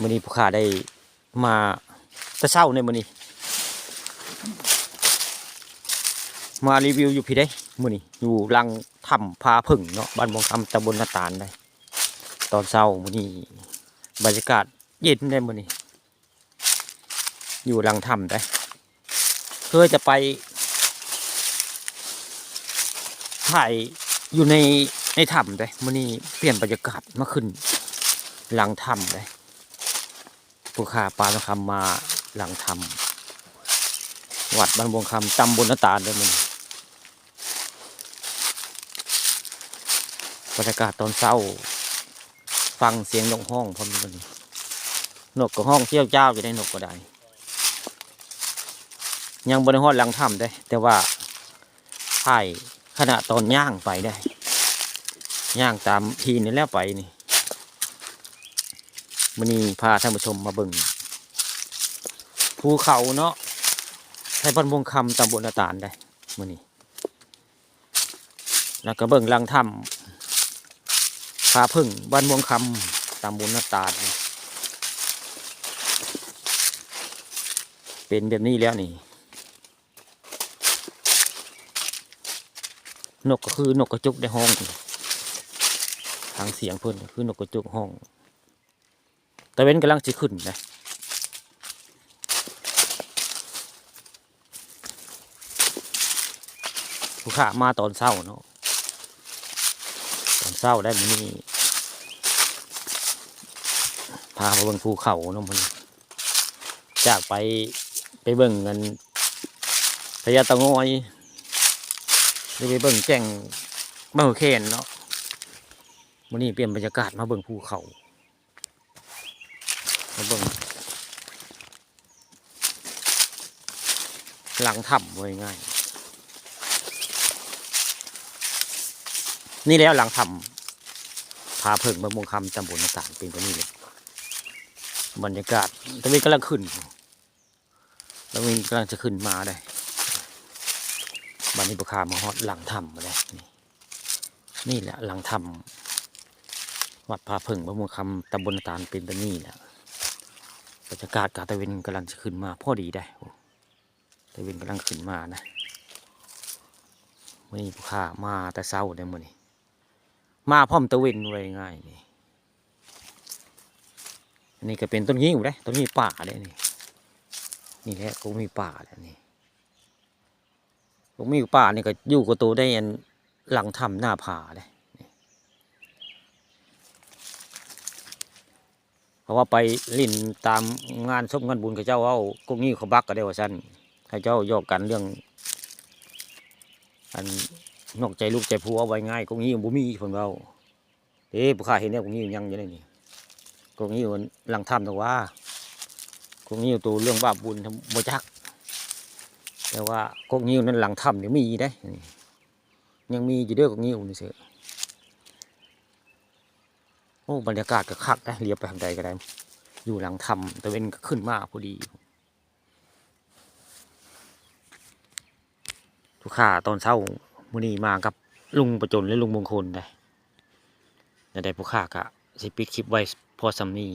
มื้อนี้ผู้ค้าได้มาต่เช้าในมื้อนี้ มารีวิวอยู่พี่ได้มื้อนี้อยู่รังถ้ำพาผึ่งเนาะบ้านบงคำตำบลนาตาลได้ตอนเช้ามื้อนี้บรรยากาศเย็นได้มื้อนี้ อยู่รังถ้ำได้เคยจะไปถ่ายอยู่ในในถ้ำได้มื้อนี้เปลี่ยนบรรยากาศมาขึ้นหลังถ้ำได้ ผู้ค้าปลาทองคำมาหลังถ้ำวัดบ้านบวงคำตำบลนตาลได้มันบรรยากาศตอนเช้า ฟังเสียงนกห้องพร้อมกันนกก็ห้องเที่ยวเจ้าจะได้นกก็ได้ ยังบริหอดหลังถ้ำได้ แต่ว่าถ่ายขณะตอนย่างไปได้ ย่างตามทีนี่แล้วไปนี่ มันนี้พาท่านผู้ชมมาเบิ่งภูเขาเนาะไทยบ้านวงคำตำบลนาตาลได้มันนี้ แล้วก็เบิ่งลังถ้ำพาพึ่งบ้านวงคำตำบลนาตาลนี่เป็นแบบนี้แล้วนี่ นกก็คือนกกระจุกในห้อง ทางเสียงเพิ่นคือนกกระจุกห้อง ตะเว้นกำลังจะขึ้นนะผู้ข้ามาตอนเช้าเนาะตอนเช้าได้มันนี่พามาเบิ่งภูเขาเนาะมันจากไปไปเบิ่งกันพญาตะงอยหรือไปเบิ่งแจ้งเบ้านหัวเคนเนาะวันนี้เปลี่ยนบรรยากาศมาเบิ่งภูเขา มาเบิ่งหลังถ้ำไว้ง่าย นี่แล้วหลังถ้ำพาเพิ่งบางมงคำตำบลต่างเป็นตัวนี้เลยบรรยากาศตอนนี้กำลังขึ้นแล้วมันกำลังจะขึ้นมาได้บันนี้บุคามาฮอดหลังถ้ำมาเลยนี่นี่แหละหลังถ้ำวัดพาเพิ่งพระมูลคำตำบลนาตาลเป็นแบบนี้แหละ บรรยากาศกาตะเวนกำลังจะขึ้นมาพอดีได้ตะเวนกำลังขึ้นมานะวันนี้บุคามาแต่เช้าได้มื่อนี้มาพร้อมตะเวนไว้ง่ายนี่อันนี้ก็เป็นต้นยิ้วได้ต้นยิ้วป่าได้นี่นี่แหละก็มีป่าแล้วนี่ผมมีป่านี่ก็อยู่กับตัวได้อันหลังถ้ำหน้าผาเลยนี่เพ ราะว่าไปลิ่นตามงานศพงานบุญกับเจ้าเอากุงี้เขาบักก็ได้ว่าสั้นให้เจ้าโยกกันเรื่อง อันนอกใจลูกใจผัวเอาไว้ง่ายกุงี้บุมีเพิ่นเว้าเอ๊ะผู้ข้าเห็นเนี่ยกุงี้ยังอยู่ได้นี่กุงี้มันหลังถ้ำแต่ว่ากุงี้ตัวเรื่องบาปบุญทำบ่จัก แต่ว่ากกงิ้นั้นหลังถ้ำเนี่ยมีได้ยังมีอยู่ด้อกกงิ้วนี่เสือ โอ้บรรยากาศก็คักนะเลียบไปทางใดก็ได้ อยู่หลังทำแต่เว้นก็ขึ้นมาพอดี ทุกข่าตอนเช้ามื้อนี้มากับลุงประจนและลุงมงคลได้แต่ได้ผู้ข่ากะสิปิดคลิปไว้พอสำนี